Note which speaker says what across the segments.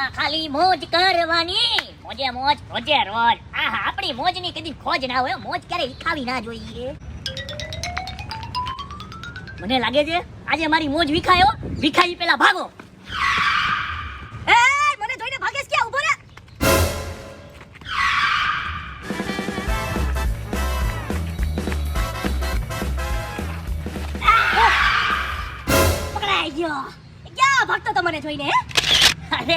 Speaker 1: જિંદગીમાં ખાલી મોજ કરવાની. મોજે મોજ, રોજે રોજ. આહા, આપણી મોજની કદી ખોજ ના હોય મોજ ક્યારે વિખાવી ના જોઈએ. મને લાગે છે આજે મારી મોજ વિખાયો વિખાઈ પેલા ભાગો.
Speaker 2: એ, મને જોઈને ભાગેશ ક્યાં? ઊભો રે.
Speaker 1: પકડાઈ ગયો.
Speaker 2: ક્યાં ભાગતો તો મને જોઈને, હે?
Speaker 1: અરે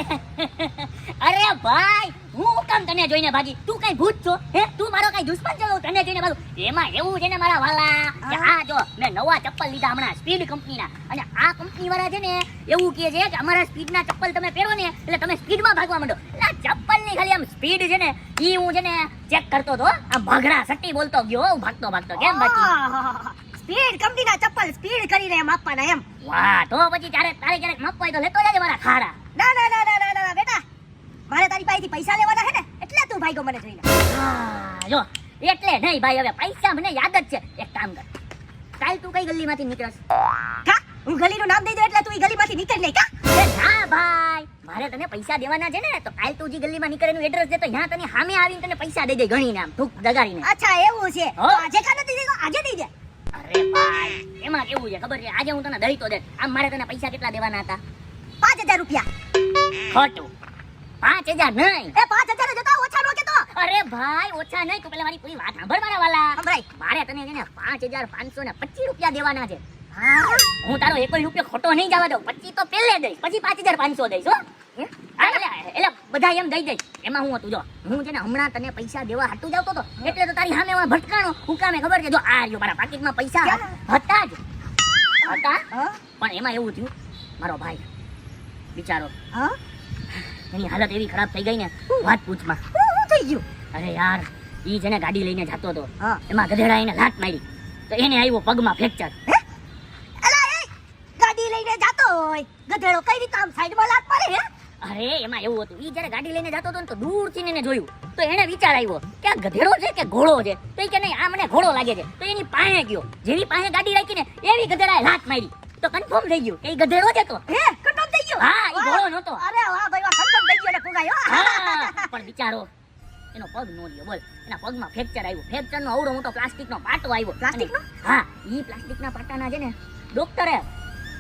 Speaker 1: અરે ભાઈ હું કામ તને જોઈને ભાગી? તું કઈ ભૂત છો? હે તું મારો કઈ દુશ્મન છો? તને જોઈને ભાગું? એમાં એવું છે ને મારા વાલા કે આ જો મેં નવા ચપ્પલ લીધા હમણાં સ્પીડ કંપનીના. અને આ કંપની વાળા છે ને એવું કહે છે કે અમારા સ્પીડના ચપ્પલ તમે પહેરો ને એટલે તમે સ્પીડમાં ભાગવા માંડો. એટલે ચપ્પલ ચપ્પલની ખાલી આમ સ્પીડ છે ને એ હું છે ને ચેક કરતો તો આમ ભાગડા સટ્ટી બોલતો ગયો હું ભાગતો ભાગતો કેમ બાકી.
Speaker 2: સ્પીડ કંપનીના ચપ્પલ સ્પીડ કરીને એમ આપવાના એમ.
Speaker 1: વાહ તો પછી તારે તારે ક્યારેક માપવા હોય તો લેતો જાજે મારા ખાડા.
Speaker 2: ના ના ના ના ના બેટા. મારે તારી પાસેથી પૈસા લેવાના હે ને એટલે તું ભાગ્યો મને જોઈને.
Speaker 1: હા, જો એટલે નહીં ભાઈ હવે પૈસા મને યાદ જ છે. એક કામ કર. કાલ તું કઈ ગલીમાંથી નીકળશ.
Speaker 2: કા હું ગલીનું નામ દઈ દઉં એટલે તું એ ગલીમાંથી નીકળ નહીં કા?
Speaker 1: ના ભાઈ મારે તને પૈસા દેવાના છે ને તો કાલ તું જે ગલીમાં નીકળે એનું એડ્રેસ દે તો ત્યાં તને સામે આવીને તને પૈસા દઈ દે ગણી નામ ધૂપ દગાડીને
Speaker 2: અચ્છા એવું છે. આજે કા નથી દીધો આજે દઈ દે?
Speaker 1: અરે ભાઈ એમાં કેવું છે ખબર છે? આજે હું તને દઈ તો દે આમ મારે તને પૈસા કેટલા દેવાના હતા?
Speaker 2: પાંચ હજાર રૂપિયા.
Speaker 1: ખોટું. પાંચ હજાર નહીં.
Speaker 2: એ પાંચ હજાર જ હતા ઓછા નો કેતો.
Speaker 1: અરે ભાઈ ઓછા નહીં તું પેલા મારી પૂરી વાત સાંભળ મારા વાલા.
Speaker 2: ભાઈ
Speaker 1: મારે તને છે ને પાંચ હજાર પાંચસો ને પચીસ રૂપિયા દેવાના છે.
Speaker 2: હું?
Speaker 1: તારો એક રૂપિયો ખોટો નહીં જવા દઉં. પછી તો પેલે દઈશ. પછી પાંચ હજાર પાંચસો દઈશ? હા, એટલે બધા એમ દઈ દે. એમાં હું હતું જો હું છે ને હમણાં તને પૈસા દેવા હાટું જાવતો તો એટલે તો તારી સામે ભટકાણો. હું કામે ખબર છે જો આ રહ્યો મારા પાકીટમાં પૈસા હતા જ. હતા? પણ એમાં એવું થયું મારો ભાઈ બિચારો એની હાલત એવી ખરાબ થઈ ગઈ ને વાત પૂછમાં.
Speaker 2: થઈ ગયું?
Speaker 1: અરે યાર ઈ છે ને ગાડી લઈને જતો હતો. એમાં ગધેડા એને લાત મારી. તો એને આવ્યો પગમાં ફ્રેક્ચર.
Speaker 2: ગાડી લઈને જાતો હોય. ગધેડો કઈ રીતે આમ સાઈડમાં લાત મારે હે?
Speaker 1: અરે એમાં એવું હતું. ઈ જ્યારે ગાડી લઈને જતો હતો ને તો દૂરથી એને જોયું. તો એને વિચાર આવ્યો કે આ ગધેડો છે કે ઘોડો છે? તો એ કે નહીં આ મને ઘોડો લાગે છે. તો એની પાસે ગયો. જેની પાસે ગાડી રાખી ને એવી ગધેડાએ લાત મારી. તો કન્ફર્મ થઈ ગયું કે એ ગધેડો જ હતો.
Speaker 2: હે કન્ફર્મ થઈ ગયો?
Speaker 1: હા, એ ઘોડો નહોતો.
Speaker 2: અરે વાહ ભાઈ વાહ કન્ફર્મ થઈ ગયો ને પુગાયો
Speaker 1: હા. પણ બિચારો એનો પગ નો લ્યો બોલ. એના પગમાં ફ્રેક્ચર આવ્યું. ફ્રેક્ચર નો અવડો મોટો પ્લાસ્ટિકનો પાટો આવ્યો.
Speaker 2: પ્લાસ્ટિકનો?
Speaker 1: નો હા ઈ પ્લાસ્ટિકના પાટાના છે ને ડોક્ટરે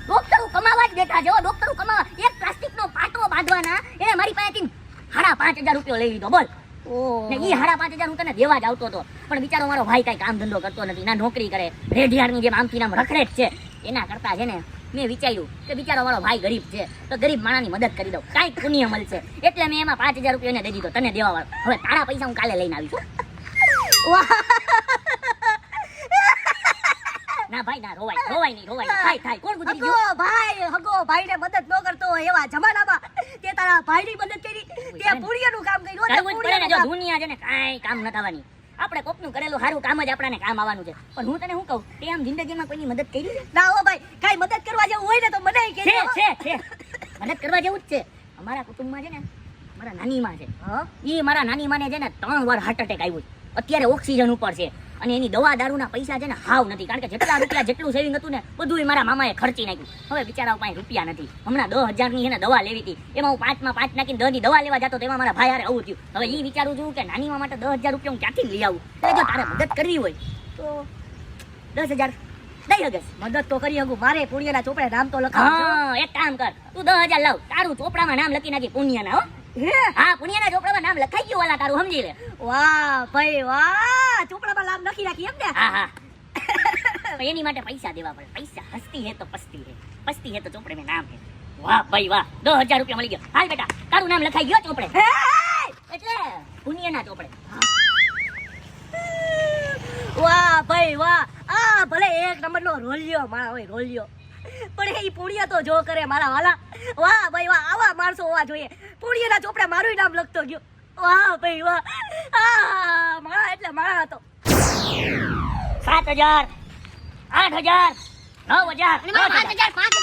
Speaker 1: ડોક્ટરો કમાવા જ બેઠા છે. ડોક્ટરો કમાવા. એક પ્લાસ્ટિકનો પાટો બાંધવાના. એને મારી પાસેથી સાડા પાંચ હજાર રૂપિયો લઈ લીધો. બોલ. ને ઈ સાડા પાંચ હજાર હું તને દેવા જ આવતો હતો. પણ બિચારો મારો ભાઈ કઈ કામ ધંધો કરતો નથી. ના નોકરી કરે. રેઢિયારની જેમ આમથી નામ રખડે જ છે. એના કરતા છે ને મેં વિચાર્યું કે બિચારો મારો ભાઈ ગરીબ છે તો ગરીબ માણાની મદદ કરી દઉં. કાંઈક પુણ્ય મળશે એટલે મેં એમાં પાંચ હજાર રૂપિયા એને દઈ દીધો. તને દેવા વાળો. હવે તારા પૈસા હું કાલે લઈને આવીશ. ના ભાઈ ના રોવાય રોવાય નહીં રોવાય થાય થાય કોણ ગુજરી
Speaker 2: હગો ભાઈ હગો ભાઈને મદદ ન કરતો હોય એવા જમાનામાં તે તારા ભાઈની મદદ કરી તે પુણ્યનું કામ કર્યું તે
Speaker 1: કરવું જ પડે ને
Speaker 2: પુણ્યનું
Speaker 1: જો દુનિયા છે ને કાંઈ કામ ન થવાની. આપણે કોકનું કરેલું સારું કામ જ આપણાને કામ આવવાનું છે. પણ હું તને શું કહું? તે આમ જિંદગીમાં કોઈની મદદ કરી
Speaker 2: ના હો ભાઈ કાઈ મદદ કરવા જેવું હોય ને તો મને
Speaker 1: છે છે છે. મદદ કરવા જેવું જ છે. અમારા કુટુંબમાં છે ને મારા નાની માં છે.
Speaker 2: હા?
Speaker 1: ઈ મારા નાની માને છે ને ત્રણ વાર હાર્ટ એટેક આવ્યું અત્યારે ઓક્સિજન ઉપર છે. અને એની દવા દારૂના પૈસા છે ને હાવ નથી. કારણ કે જેટલા રૂપિયા જેટલું સેવિંગ હતું ને બધું મારા મામાએ ખર્ચી નાખ્યું. હવે બિચારા પાસે રૂપિયા નથી. હમણાં દસ હજારની એને દવા લેવી હતી. એમાં હું પાંચમાં પાંચ નાખીને દસની દવા લેવા જતો તેમાં મારા ભાઈ હારે આવું થયું. હવે એ વિચારું છું કે નાની માટે દસ હજાર રૂપિયા હું ક્યાંથી લઈ આવું? એટલે જો તારે મદદ કરવી હોય, તો દસ હજાર દઈ હગસ.
Speaker 2: મદદ તો કરી હકું મારે પુણ્યના ચોપડે નામ તો
Speaker 1: લખા એક કામ કર. તું દસ હજાર લાવ. તારું ચોપડામાં નામ લખી નાખી પુણ્યના, હો.
Speaker 2: હે?
Speaker 1: પુણ્યાના ચોપડામાં નામ લખાઈ ગયું વાલા તારું સમજી લે.
Speaker 2: વાહ ભાઈ વાહ. ચોપડામાં લાભ લખી રાખી એમ ને?
Speaker 1: હા હા. એની માટે પૈસા દેવા પડે. પૈસા હસ્તી હે તો પસ્તી હે. પસ્તી હે તો ચોપડે મેં નામ હે. વાહ ભાઈ વાહ. દો હજાર રૂપિયા મળી ગયો. હાલ બેટા તારું નામ લખાઈ ગયો ચોપડે. એટલે પુણ્યના ચોપડે.
Speaker 2: વાહ ભાઈ વાહ. આ ભલે એક નંબરનો રોલિયો મારા હોય રોલિયો. પણ એ પુણ્ય તો જો કરે મારા વાલા. વાહ ભાઈ વાહ આવા માણસો હોવા જોઈએ. પુણ્યના ચોપડા મારું નામ લખતો ગયો. વાહ ભાઈ વાહ. આ મારા એટલે મારા હતો.
Speaker 1: સાત હજાર આઠ હજાર નવ હજાર
Speaker 2: પાંચ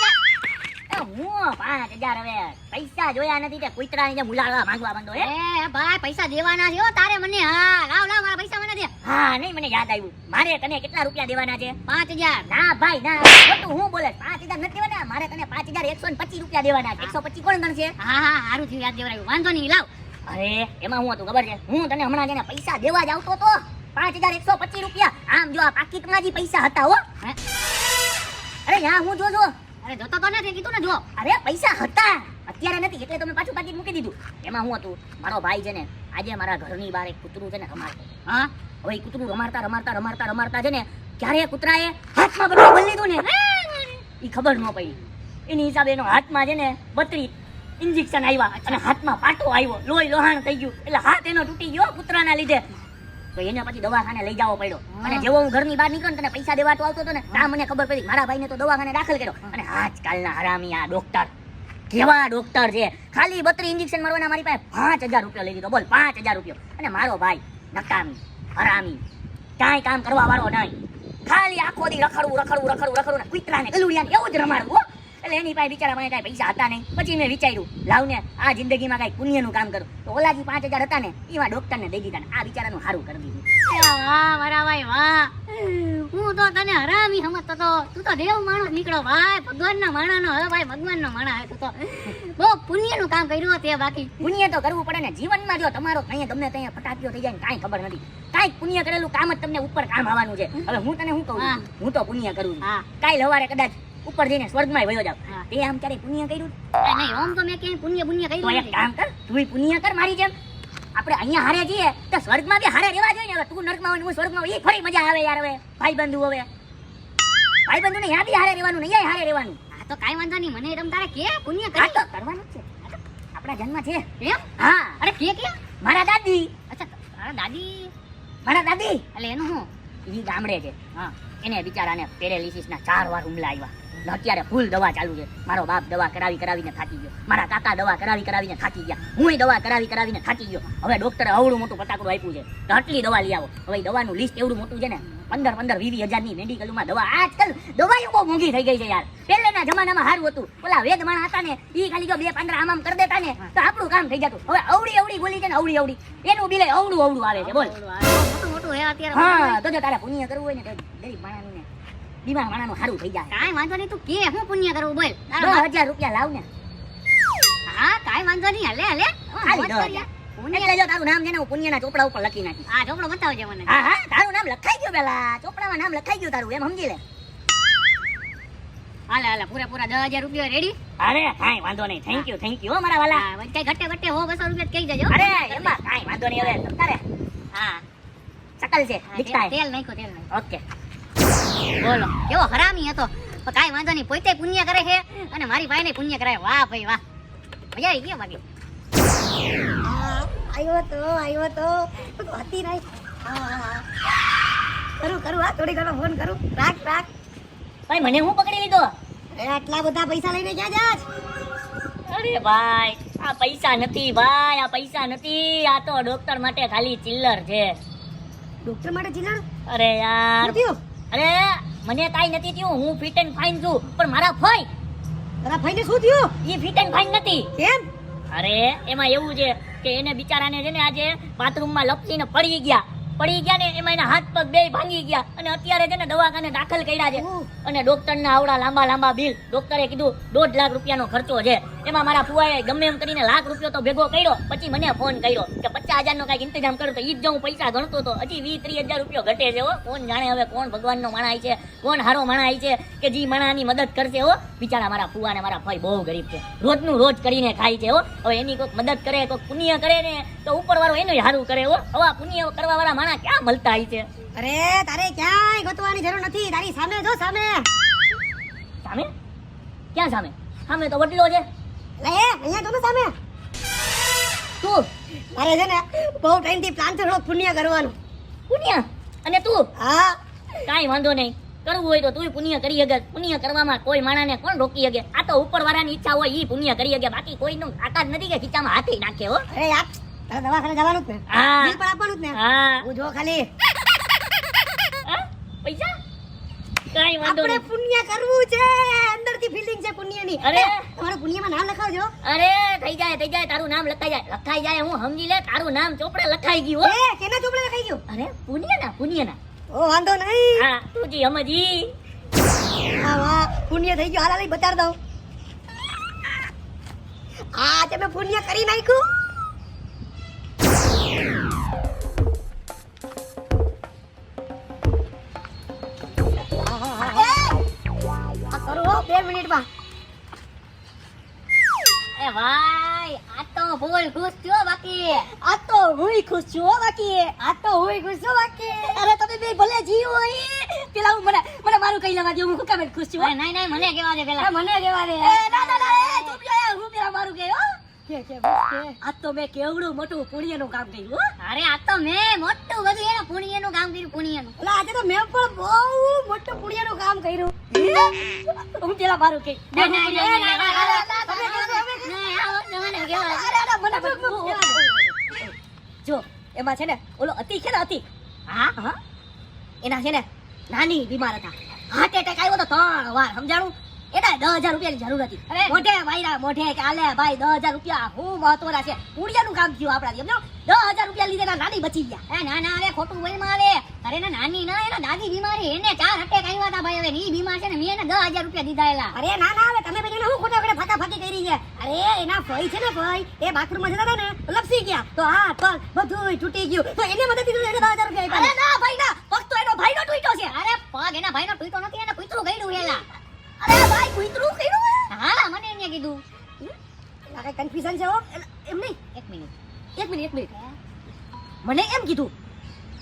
Speaker 1: હું પાંચ હજાર હવે. પૈસા જોયા નથી તે કૂતરાની જેમ ઉલાળવા માંગવા હે.
Speaker 3: એ ભાઈ પૈસા દેવાના છે હો તારે મને હા લાવ લાવ મારા પૈસા મને દે.
Speaker 1: હા નહીં મને યાદ આવ્યું. મારે તને કેટલા રૂપિયા દેવાના છે?
Speaker 3: પાંચ હજાર.
Speaker 1: ના ભાઈ ના. ખોટું હું બોલે? પાંચ હજાર નથી દેવાના. મારે તને પાંચ હજાર એકસો પચીસ રૂપિયા દેવાના છે. એકસો પચીસ કોણ ગણશે?
Speaker 3: હા હા સારું થયું યાદ દેવરાયું. વાંધો નહીં લાવ.
Speaker 1: અરે એમાં હું હતું ખબર છે? હું તને હમણાં જેને પૈસા દેવા જ આવતો તો. પાંચ હજાર એકસો પચીસ રૂપિયા. આમ જો આ પાકીટમાં જ પૈસા હતા હો. અરે હા હું જોજો. જો
Speaker 3: અરે જોતો તો નથી, કીધું ને જો
Speaker 1: અરે પૈસા હતા. અત્યારે નથી, એટલે તમે પાછું પાકીટ મૂકી દીધું. એમાં હું હતું? મારો ભાઈ છે ને, આજે મારા ઘરની બહાર એક કૂતરું છે ને રમાડતો.
Speaker 3: હા?
Speaker 1: હવે કૂતરું રમાડતા રમાડતા રમાડતા રમાડતા છે ને ક્યારે કૂતરાએ હાથમાં બધું બોલી લીધું ને. એ ખબર ન પડી. એની હિસાબે એનો હાથમાં છે ને બત્રી ઇન્જેક્શન આવ્યા અને હાથમાં પાટો આવ્યો. લોહી, લોહાણ થઈ ગયું. એટલે હાથ એનો તૂટી ગયો કૂતરાના લીધે. તો એને પછી દવાખાને લઈ જવો પડ્યો. અને જેવો હું ઘરની બહાર નીકળ્યો ને તને પૈસા દેવા તો આવતો હતો ને ત્યાં મને ખબર પડી મારા ભાઈને તો દવાખાને દાખલ કર્યો. અને આજકાલના હરામી આ ડોક્ટર કેવા ડોક્ટર છે. ખાલી બત્રી ઇન્જેક્શન મારવાના મારી પાસે પાંચ હજાર રૂપિયા લઈ લીધો બોલ પાંચ હજાર રૂપિયા. અને મારો ભાઈ નકામી હરામી કાંઈ કામ કરવા વાળો નહીં. ખાલી આખો દી રખડવું રખડવું રખડવું રખડવું ને કુતરાને ગલુડિયાને એવું જ રમાડવું. એટલે એની પાસે બિચારા મને કાંઈ પૈસા હતા નહીં. પછી મેં વિચાર્યું લાવ ને આ જિંદગીમાં કાંઈ પુણ્યનું કામ કરું. તો ઓલાજી પાંચ હજાર હતા ને એમાં ડોક્ટરને દઈ દીધા ને આ બિચારાનું સારું કરી દીધું.
Speaker 3: વાહ મારા ભાઈ વાહ. હું તો તને હરામી સમજતો તો. તું તો દેવ માણસ નીકળો ભાઈ. ભગવાનના માણાનો હવે ભાઈ ભગવાનનો માણા હે તું તો. બહુ પુણ્યનું કામ કર્યું તે બાકી.
Speaker 1: પુણ્ય તો કરવું પડે ને જીવનમાં જો તમારો અહીંયા ગમે ત્યાં ફટાકીઓ થઈ જાય ને કાંઈ ખબર નથી. કાંઈક પુણ્ય કરેલું કામ જ તમને ઉપર કામ આવવાનું છે. હવે હું તને શું કહું?
Speaker 3: હા.
Speaker 1: તો પુણ્ય કરું કાલ સવારે કદાચ ઉપર જઈને સ્વર્ગમાં વયો જાવ તે આમ ક્યારે પુણ્ય કર્યું?
Speaker 3: નહીં ઓમ તો મેં ક્યાંય પુણ્ય પુણ્ય કર્યું
Speaker 1: એક કામ કર તું પુણ્ય કર મારી જેમ. આપણે અહીંયા હારે જઈએ તો સ્વર્ગમાં બી હારે રહેવા જોઈએ ને. તું નર્કમાં હોય હું સ્વર્ગમાં હોય એ ફરી મજા આવે યાર હવે ભાઈ બંધુ હવે. ભાઈ બંધુ ને યા બી હારે રહેવાનું ને હારે રહેવાનું.
Speaker 3: આ તો કાંઈ વાંધો નહીં મને તમ તારે કે પુણ્ય કરી
Speaker 1: તો કરવાનું છે. આપણા જન્મ છે.
Speaker 3: એમ?
Speaker 1: હા.
Speaker 3: અરે કે કે?
Speaker 1: મારા દાદી.
Speaker 3: અચ્છા મારા દાદી?
Speaker 1: મારા દાદી.
Speaker 3: એટલે એનું શું?
Speaker 1: ઈ ગામડે છે. હા. એને બિચારાને પેરેલિસિસ ના ચાર વાર હુમલા આવ્યા અત્યારે ફૂલ દવા ચાલુ છે મારો બાપ દવા કરાવી કરાવીને થાકી ગયો મારા કાકા દવા કરાવી કરાવીને થાકી ગયા હું દવા કરાવી કરાવીને થાકી ગયો હવે ડોક્ટરે અવળું મોટું પટાકડું આપ્યું છે તો આટલી દવા લઈ આવો હવે દવાનું લિસ્ટ એવડું મોટું છે ને પંદર પંદર વીસ હજારની મેડિકલમાં દવા આજકાલ દવાઓ બહુ મોંઘી થઈ ગઈ છે યાર પહેલાના જમાનામાં સારું હતું પેલા વેદ માણા હતા ને એ ખાલી જો બે પંદર આમ આમ કરી દેતા ને તો આપણું કામ થઈ જતું હવે અવળી અવડી ગોલી છે ને અવડી અવડી એનું બિલે અવળું અવડું આવે છે બોલ
Speaker 3: મોટું મોટું
Speaker 1: હે તો જો તારે પુણ્ય કરવું હોય ને ગરીબ માણાનું ને બીમાર સારું થઈ જાય.
Speaker 3: કાંઈ વાંધો નહીં તું કે હું પુણ્ય કરવું બોલ. તારો
Speaker 1: હજાર રૂપિયા લાવ ને.
Speaker 3: હા કાંઈ વાંધો નહીં હલે હલે. હું
Speaker 1: ખાલી
Speaker 3: મોજ
Speaker 1: દસ
Speaker 3: કરીએ.
Speaker 1: હજાર. એટલે જો તારું નામ છે ને હું પુણ્યના ચોપડા ઉપર લખી નાખી
Speaker 3: હા ચોપડો બતાવજે મને.
Speaker 1: હા હા તારું નામ લખાઈ ગયું પેલા. ચોપડામાં નામ લખાઈ ગયું તારું એમ સમજી લે.
Speaker 3: હાલે હાલે પૂરા પૂરા દસ હજાર રૂપિયા રેડી
Speaker 1: અરે કાંઈ વાંધો નહીં. થેન્ક યુ થેન્ક યુ મારા વાલા.
Speaker 3: કઈ ઘટે ઘટે હો બસો રૂપિયા કહી
Speaker 1: અરે એમાં કાંઈ વાંધો નહીં હવે. તારે
Speaker 3: હા.
Speaker 1: શકલ છે
Speaker 3: તેલ તેલ નાખ્યો તેલ નાખ્યો.
Speaker 1: ઓકે.
Speaker 3: બોલો કેવો હરામી હતો. પણ કાંઈ વાંધો નહીં પોતે પુણ્ય કરે છે અને મારી ભાઈને પુણ્ય કરાય. વાહ ભાઈ વાહ. મજા આવી ગઈ બાકી આવ્યો તો આવ્યો તો. હતી નહીં. કરું કરું હા થોડી ઘણો ફોન કરું. રાખ રાખ.
Speaker 1: ભાઈ મને હું પકડી લીધો?
Speaker 3: આટલા બધા પૈસા લઈને ક્યાં જાસ
Speaker 1: અરે ભાઈ આ પૈસા નથી ભાઈ આ પૈસા નથી. આ તો ડોક્ટર માટે ખાલી ચિલ્લર છે.
Speaker 3: ડોક્ટર માટે ચિલ્લર
Speaker 1: અરે યાર. અરે મને કાંઈ નથી થયું. હું ફિટ એન્ડ ફાઇન છું પણ મારા ફઈ
Speaker 3: તારા ભાઈને શું થયું?
Speaker 1: એ ફિટ એન્ડ ફાઇન નથી.
Speaker 3: કેમ?
Speaker 1: અરે એમાં એવું છે કે એને બિચારાને છે ને આજે બાથરૂમમાં લપસીને પડી ગયા. પડી ગયા ને એમાં એના હાથ પગ બે ભાંગી ગયા. અને અત્યારે છે ને દવાખાને દાખલ કર્યા છે. અને ડોક્ટરના આવડા લાંબા લાંબા બિલ ડોક્ટરે કીધું દોઢ લાખ રૂપિયાનો ખર્ચો છે. એમાં મારા ફુવાએ ગમે એમ કરીને લાખ રૂપિયો તો ભેગો કર્યો પછી મને ફોન કર્યો કે પચાસ હજારનો કાંઈક ઇંતજામ કરો તો ઈ જ હું પૈસા ગણતો હતો હજી વીસ ત્રીસ હજાર રૂપિયો ઘટે છે હો. કોણ જાણે હવે કોણ ભગવાનનો માણા છે કોણ હારો માણા છે કે જે માણાની મદદ કરશે હો. બિચારા મારા ફુવા ને મારા ભાઈ બહુ ગરીબ છે. રોજનું રોજ કરીને ખાય છે હો. હવે એની કોઈક મદદ કરે કોઈક પુણ્ય કરે ને તો ઉપરવાળો એનું સારું કરે હો. હવે પુણ્ય કરવા વાળા માણા ક્યાં મળતા છે?
Speaker 3: અરે તારે ક્યાંય ગોતવાની જરૂર નથી. તારી સામે જો સામે.
Speaker 1: સામે? ક્યાં સામે? સામે તો વડલો છે.
Speaker 3: લે અહીંયા જો ને સામે?
Speaker 1: તું
Speaker 3: મારે છે ને બહુ ટાઈમથી પ્લાન છે પુણ્ય કરવાનું.
Speaker 1: પુણ્ય? અને તું?
Speaker 3: હા.
Speaker 1: કાંઈ વાંધો નહીં. કરવું હોય તો તું પુણ્ય કરી શકે પુણ્ય કરવામાં કોઈ માણાને કોણ રોકી શકે આ તો ઉપર વાળાની ઈચ્છા હોય ઈ પુણ્ય કરી શકે બાકી કોઈનું તાકાત નથી કે ખીચામાં હાથે નાખે હો.
Speaker 3: અરે યાર તારે દવાખાને જવાનું જ ને.
Speaker 1: હા.
Speaker 3: બિલ પણ આપવાનું જ ને.
Speaker 1: હા.
Speaker 3: હું જો ખાલી.
Speaker 1: પૈસા? કાંઈ વાંધો નહીં.
Speaker 3: પુણ્ય કરવું છે અંદર
Speaker 2: ફિલ્ડિંગ છે પુણ્યની.
Speaker 1: અરે.
Speaker 2: તમારું પુણ્યમાં નામ લખાવજો.
Speaker 1: અરે થઈ જાય થઈ જાય તારું નામ લખાઈ જાય. લખાઈ જાય હું સમજી લે તારું નામ ચોપડે લખાઈ ગયું હો.
Speaker 2: એ કેના ચોપડે લખાઈ ગયું?
Speaker 1: અરે પુણ્યના પુણ્યના.
Speaker 2: ઓ વાંધો નહીં.
Speaker 1: હા તું જી સમજી
Speaker 2: હા વાહ પુણ્ય થઈ ગયું. હાલ લઈ બતાડ દઉં. આ તમે પુણ્ય કરી નાખ્યું
Speaker 1: ફૂલ ખુશ છો બાકી
Speaker 2: આ તો હુંય ખુશ છું હો બાકી આ તો હુંય ખુશ છું બાકી અરે તમે બે ભલે જીવો ઈ પેલા હું મને મને મારું કઈ લેવા દે હું કામે ખુશ છું
Speaker 1: નહીં નહીં મને કેવા દે પેલા
Speaker 2: મને કેવા દે ના ના ના ચૂપ રહો, હું પેલા મારું કે હો કે કે કે આ તો મેં કેવડું મોટું પુણ્યનું કામ કર્યું
Speaker 1: અરે આ તો મેં મોટું બધું એનું પુણ્યનું કામ કર્યું પુણ્યનું
Speaker 2: એટલે આજે તો મેં પણ બહુ મોટું પુણ્યનું કામ કર્યું હું પેલા મારું
Speaker 1: મને
Speaker 2: જો એમાં છે ને ઓલો અતિ છે ને અતિ.
Speaker 1: હા?
Speaker 2: હા. એના છે ને નાની બીમાર હતા. હાર્ટ એટેક આવ્યો તો ત્રણ વાર સમજાણું? એના દસ હજાર રૂપિયાની જરૂર હતી. મોઢે વાયરા મોઢે કે આલે ભાઈ દસ હજાર રૂપિયા હું મહત્વના છે. કુડિયાનું કામ થયું આપણાથી સમજો? દસ હજાર રૂપિયા લીધે નાની બચી ગયા.
Speaker 1: એ ના ના હવે ખોટું બોલમાં આવે. અરે ના નાની ના એના દાદી બીમારી એને ચાર અટેક આવ્યા હતા ભાઈ હવે ની બીમાર છે ને મેં એને દસ હજાર રૂપિયા દીધા
Speaker 2: અરે ના ના હવે તમે બધાને હું ખોટા ખોટા ફાકી કરી છે. અરે એના ભાઈ છે ને ભાઈ એ બાથરૂમમાં જતા હતા ને લપસી ગયા. તો હાથ પગ બધું તૂટી ગયું. તો એને મદદ દીધું એને દસ હજાર રૂપિયા
Speaker 1: અરે
Speaker 2: ના ભાઈ ના પગ તો એનો ભાઈનો તૂટ્યો છે.
Speaker 1: અરે પગ એના ભાઈનો તૂટ્યો નથી એને કૂતરું ગયેલું એલા
Speaker 2: અરે ભાઈ કૂતરું કર્યું
Speaker 1: હા મને એને કીધું.
Speaker 2: કઈ કન્ફ્યુઝન છે હો. એમ નહીં?
Speaker 1: એક મિનિટ.
Speaker 2: એક મિનિટ એક મિનિટ. મને એમ કીધું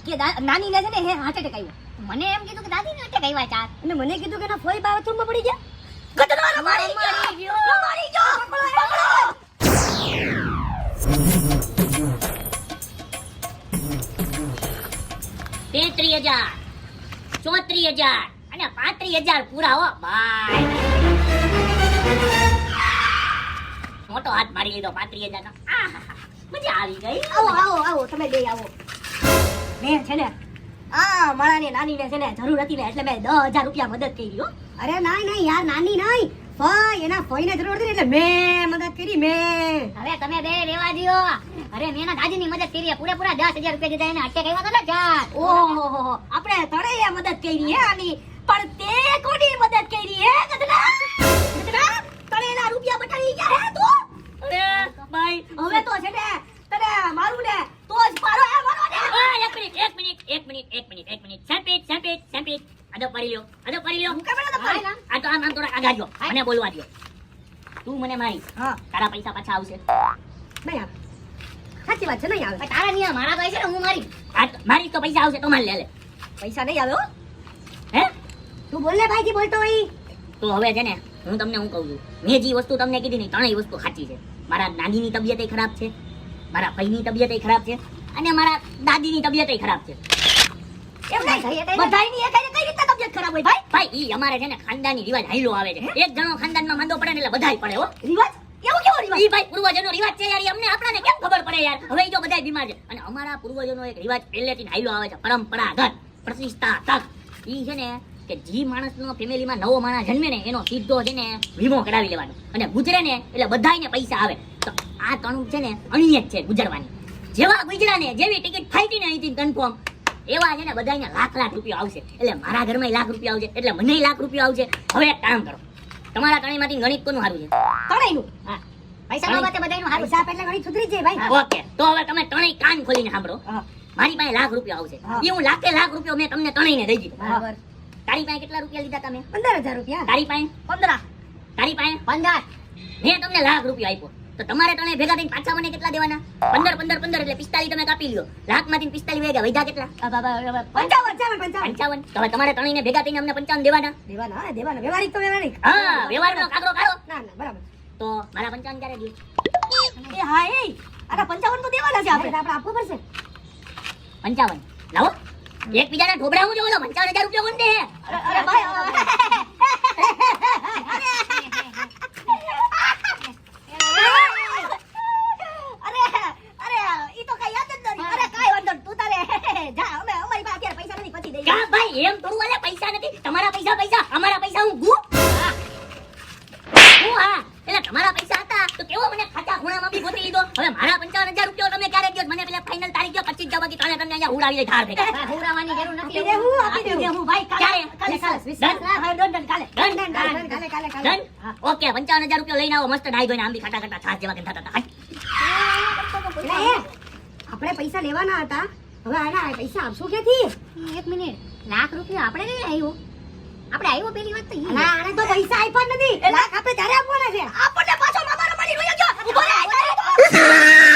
Speaker 2: કે નાની ને છે ને હે હાર્ટ એટેક આવ્યો.
Speaker 1: મને એમ કીધું કે દાદી ને અટેક આવ્યા ચાર
Speaker 2: અને મને કીધું કે એના બાથરૂમમાં પડી ગયા. ગધેડો રમાડી ગયો.
Speaker 1: રમાડી ગયો.
Speaker 2: પકડો, પકડો.
Speaker 1: તેત્રીસ હજાર. ચોત્રીસ હજાર. અને પાંત્રીસ હજાર પૂરા હો ભાઈ મોટો હાથ મારી લીધો પાંત્રીસ હજાર નો મજા આવી ગઈ.
Speaker 2: આવો આવો આવો તમે બે આવો. મેં છે ને આ મારા ને નાની ને છે ને જરૂર હતી ને એટલે મેં દસ હજાર રૂપિયા મદદ કરી હો. અરે નાઈ નાઈ યાર નાની નાઈ. ભાઈ એના ફઈ ને જરૂર હતી એટલે મેં મદદ કરી મેં.
Speaker 1: હવે તમે બે રેવા દ્યો. અરે મેં એના દાદીની મદદ કરી પૂરેપૂરા દસ હજાર રૂપિયા દીધા એને. અટકે ને ચાર
Speaker 2: ઓહો આપણે તળે મદદ કરી હે આની. પણ તે કોની મદદ કરી હે ગધડા? ગધડા ત્રણેયના રૂપિયા બટાવી ગયા હે તું? અરે ભાઈ હવે તો છે ને તને મારું ને તો જ મારો હે મારો ને.
Speaker 1: એક મિનિટ એક મિનિટ એક મિનિટ એક મિનિટ એક મિનિટ. સેમ્પિટ સેમ્પિટ સેમ્પિટ અદો પડી લ્યો અદો પડી લ્યો.
Speaker 2: હું કેમ અડપ પડી?
Speaker 1: હા, આ તો આમ આમ થોડા આગા જો મને બોલવા દ્યો. તું મને મારી.
Speaker 2: હા.
Speaker 1: તારા પૈસા પાછા આવશે.
Speaker 2: નહીં આવે. સાચી વાત છે નહીં આવે.
Speaker 1: તારા નહીં મારા તો છે ને હું મારી. મારી તો પૈસા આવશે તો માર લે લે.
Speaker 2: પૈસા નહીં આવે હે. તું બોલ ભાઈજી બોલતો હોય
Speaker 1: તો હવે છે ને હું તમને હું કહું છું? મેં જે વસ્તુ તમને કીધી ને ત્રણેય વસ્તુ સાચી છે. મારા નાનીની તબિયત ખરાબ છે મારા ભાઈની તબિયત ખરાબ છે અને મારા દાદીની તબિયત ખરાબ છે.
Speaker 2: એમ એક કઈ રીતે તબિયત ખરાબ હોય ભાઈ?
Speaker 1: ભાઈ ઈ અમારે છે ને ખાનદાની રિવાજ હાઈલો આવે છે. એક જણો ખાનદાનમાં માંદો પડે ને એટલે બધાય પડે હો.
Speaker 2: રિવાજ? એવો કેવો રિવાજ?
Speaker 1: ઈ ભાઈ પૂર્વજોનો રિવાજ છે યાર અમને આપણાને કેમ ખબર પડે યાર? હવે જો બધાય બીમાર છે. અને અમારા પૂર્વજોનો એક રિવાજ પહેલેથી હાઈલો આવે છે. પરંપરાગત પ્રતિષ્ઠા તક ઈ છે ને કે જે માણસનો ફેમિલીમાં નવો માણસ જન્મે ને એનો સીધો છે ને વીમો કરાવી લેવાનો. અને ગુજરે ને એટલે બધાયને પૈસા આવે. તો આ ત્રણ છે ને અણીય જ છે ગુજરવાની. જેવા ગુજરા ને જેવી ટિકિટ ફાઈટી ને અહીંથી કન્ફર્મ એવા છે ને બધાને લાખ લાખ રૂપિયા આવશે. એટલે મારા ઘરમાં લાખ રૂપિયા આવશે એટલે મને લાખ રૂપિયા આવશે. હવે એક કામ કરો. તમારા ત્રણેયમાંથી ગણિત કોનું સારું છે?
Speaker 2: તણાઈનું
Speaker 1: હા.
Speaker 2: પૈસા. બાબતે બધાયનું હારું પૈસા આપે એટલે ગણિત સુધરી જાય ભાઈ.
Speaker 1: ઓકે. તો હવે તમે ત્રણેય કાન ખોલીને સાંભળો. મારી પાસે લાખ રૂપિયા આવશે. એ હું લાખે લાખ રૂપિયા મેં તમને ત્રણેયને દઈ દીધું.
Speaker 2: બરાબર.
Speaker 1: તારી પાસે કેટલા રૂપિયા લીધા તમે?
Speaker 2: પંદર હજાર રૂપિયા.
Speaker 1: તારી પાસે?
Speaker 2: પંદર
Speaker 1: તારી પાસે?
Speaker 2: પંદર.
Speaker 1: મેં તમને લાખ રૂપિયા આપ્યો. તો તમારે ત્રણે ભેગા થઈને પાછા મને કેટલા દેવાના? પંદર પંદર પંદર એટલે પિસ્તાલીસ તમે કાપી લ્યો. લાખમાંથી પિસ્તાલીસ વેગા વૈધા કેટલા?
Speaker 2: પંચાવન પંચાવન પંચાવન.
Speaker 1: તો હવે તમારે ભેગા થઈને અમને પંચાવન દેવાના.
Speaker 2: દેવાના દેવાના. વ્યવહારિક તો વ્યવહારિક.
Speaker 1: હા વ્યવહારનો કાગરો કાઢો.
Speaker 2: ના ના બરાબર.
Speaker 1: તો મારા પંચાવન ક્યારે દઉં
Speaker 2: એ હા એ. આના પંચાવન તો દેવાના છે આપણે. આપણે આપવું પડશે.
Speaker 1: પંચાવન. લાવો. એકબીજાના ઢોબડા હું જોવો પંચાવન હજાર રૂપિયા કોણ દે
Speaker 2: અરે ભાઈ
Speaker 1: તમારા પૈસા પૈસા અમારા પૈસા હું હા. એટલે તમારા પૈસા હતા કેવો મને ખાતા ખૂણામાં બી મારા પંચાવન હજાર રૂપિયા તમે ક્યારે ગયો મને પેલા ફાઇનલ ગયો પચીસ જવા કે તને અહીંયા ઉડાવી દે ઠાર ભેગા.
Speaker 4: આપી દે હું
Speaker 2: આપી દે
Speaker 4: હું ભાઈ કાલે કાલે કાલે. ડન. ડન ડન કાલે. કાલે કાલે
Speaker 1: ડન. ઓકે 55000 રૂપિયા લઈને આવો મસ્ત ડાઈ ગોઈને આંબી ખાટા ખાટા છાશ જેવા કે થતા હતા.
Speaker 4: આપણે પૈસા લેવાના હતા. હવે આના પૈસા આપશું ક્યાંથી?
Speaker 2: એક મિનિટ. લાખ રૂપિયા આપણે કઈ આવ્યો આપણે આવ્યો પેલી વાત તો
Speaker 4: ના આને તો પૈસા આપ્યા નથી. લાખ આપણે ત્યારે આપવાના છે. આપણને પાછો મામારો મળી રહ્યો છો. ઊભો રહે.